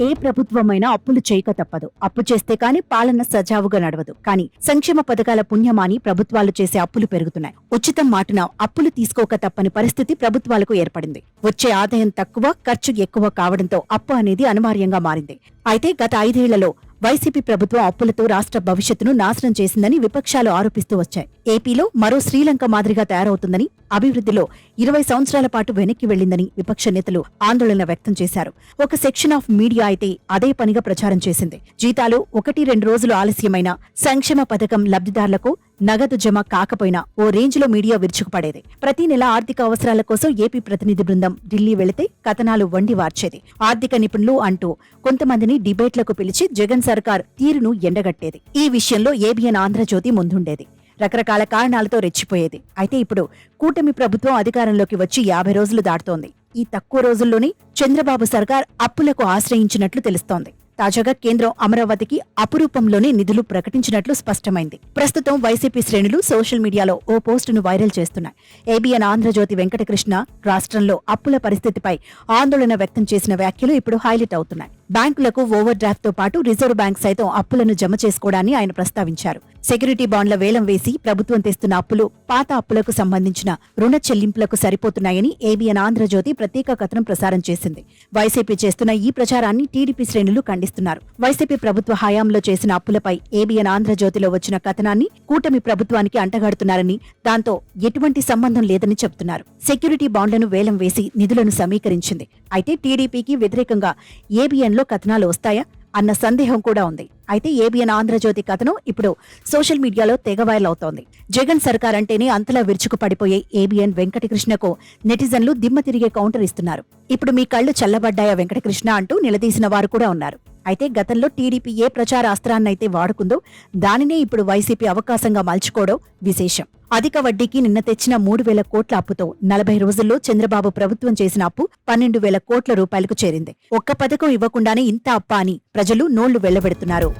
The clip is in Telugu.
ఏ ప్రభుత్వమైనా అప్పులు చేయక తప్పదు. అప్పు చేస్తే కాని పాలన సజావుగా నడవదు. కానీ సంక్షేమ పథకాల పుణ్యమాని ప్రభుత్వాలు చేసే అప్పులు పెరుగుతున్నాయి. ఉచితం మాటున అప్పులు తీసుకోక తప్పని పరిస్థితి ప్రభుత్వాలకు ఏర్పడింది. వచ్చే ఆదాయం తక్కువ ఖర్చు ఎక్కువ కావడంతో అప్పు అనేది అనివార్యంగా మారింది. అయితే గత ఐదేళ్ళలో వైసీపీ ప్రభుత్వం అప్పులతో రాష్ట్ర భవిష్యత్తును నాశనం చేసిందని విపక్షాలు ఆరోపిస్తూ వచ్చాయి. ఏపీలో మరో శ్రీలంక మాదిరిగా తయారవుతుందని అభివృద్ధిలో ఇరవై సంవత్సరాల పాటు వెనక్కి వెళ్ళిందని విపక్ష నేతలు ఆందోళన వ్యక్తం చేశారు. ఒక సెక్షన్ ఆఫ్ మీడియా అయితే అదే పనిగా ప్రచారం చేసింది. జీతాలు ఒకటి రెండు రోజులు ఆలస్యమైన సంక్షేమ పథకం లబ్ధిదారులకు నగదు జమ కాకపోయినా ఓ రేంజ్లో మీడియా విరుచుకుపడేది. ప్రతి నెల ఆర్థిక అవసరాల కోసం ఏపీ ప్రతినిధి బృందం ఢిల్లీ వెళితే కథనాలు వండి వార్చేది. ఆర్థిక నిపుణులు అంటూ కొంతమందిని డిబేట్లకు పిలిచి జగన్ సర్కార్ తీరును ఎండగట్టేది. ఈ విషయంలో ఏబిఎన్ ఆంధ్రజ్యోతి ముందుండేది. రకరకాల కారణాలతో రెచ్చిపోయేది. అయితే ఇప్పుడు కూటమి ప్రభుత్వం అధికారంలోకి వచ్చి యాభై రోజులు దాటుతోంది. ఈ తక్కువ రోజుల్లోనే చంద్రబాబు సర్కార్ అప్పులకు ఆశ్రయించినట్లు తెలుస్తోంది. తాజాగా కేంద్రం అమరావతికి అపురూపంలోనే నిధులు ప్రకటించినట్లు స్పష్టమైంది. ప్రస్తుతం వైసీపీ శ్రేణులు సోషల్ మీడియాలో ఓ పోస్టును వైరల్ చేస్తున్నాయి. ఏబిఎన్ ఆంధ్రజ్యోతి వెంకటకృష్ణ రాష్ట్రంలో అప్పుల పరిస్థితిపై ఆందోళన వ్యక్తం చేసిన వ్యాఖ్యలు ఇప్పుడు హైలైట్ అవుతున్నాయి. బ్యాంకులకు ఓవర్ డ్రాఫ్ట్తో పాటు రిజర్వ్ బ్యాంక్ సైతం అప్పులను జమ చేసుకోవడాన్ని ఆయన ప్రస్తావించారు. సెక్యూరిటీ బాండ్ల వేలం వేసి ప్రభుత్వం తెస్తున్న అప్పులు పాత అప్పులకు సంబంధించిన రుణ చెల్లింపులకు సరిపోతున్నాయని ఏబిఎన్ ఆంధ్రజ్యోతి ప్రత్యేక కథనం ప్రసారం చేసింది. వైసీపీ చేస్తున్న ఈ ప్రచారాన్ని టీడీపీ శ్రేణులు ఖండిస్తున్నారు. వైసీపీ ప్రభుత్వ హయాంలో చేసిన అప్పులపై ఏబిఎన్ ఆంధ్రజ్యోతిలో వచ్చిన కథనాన్ని కూటమి ప్రభుత్వానికి అంటగాడుతున్నారని దాంతో ఎటువంటి సంబంధం లేదని చెబుతున్నారు. సెక్యూరిటీ బాండ్లను వేలం వేసి నిధులను సమీకరించింది. అయితే టీడీపీకి వ్యతిరేకంగా ఏబిఎన్ లో కథనాలు వస్తాయా అన్న సందేహం కూడా ఉంది. అయితే ఏబిఎన్ ఆంధ్రజ్యోతి కథనం ఇప్పుడు సోషల్ మీడియాలో తెగ వైరల్ అవుతోంది. జగన్ సర్కార్ అంటేనే అంతలా విరుచుకు పడిపోయే ఏబిఎన్ వెంకటకృష్ణకు నెటిజన్లు దిమ్మ తిరిగే కౌంటర్ ఇస్తున్నారు. ఇప్పుడు మీ కళ్ళు చల్లబడ్డాయా వెంకటకృష్ణ అంటూ నిలదీసిన వారు కూడా ఉన్నారు. అయితే గతంలో టీడీపీ ఏ ప్రచార అస్త్రాన్నైతే వాడుకుందో దానినే ఇప్పుడు వైసీపీ అవకాశంగా మలుచుకోవడం విశేషం. అధిక వడ్డీకి నిన్న తెచ్చిన మూడు వేల కోట్ల అప్పుతో నలభై రోజుల్లో చంద్రబాబు ప్రభుత్వం చేసిన అప్పు పన్నెండు వేల కోట్ల రూపాయలకు చేరింది. ఒక్క పథకం ఇవ్వకుండానే ఇంత అప్ప అని ప్రజలు నోళ్ళు వెళ్ళబెడుతున్నారు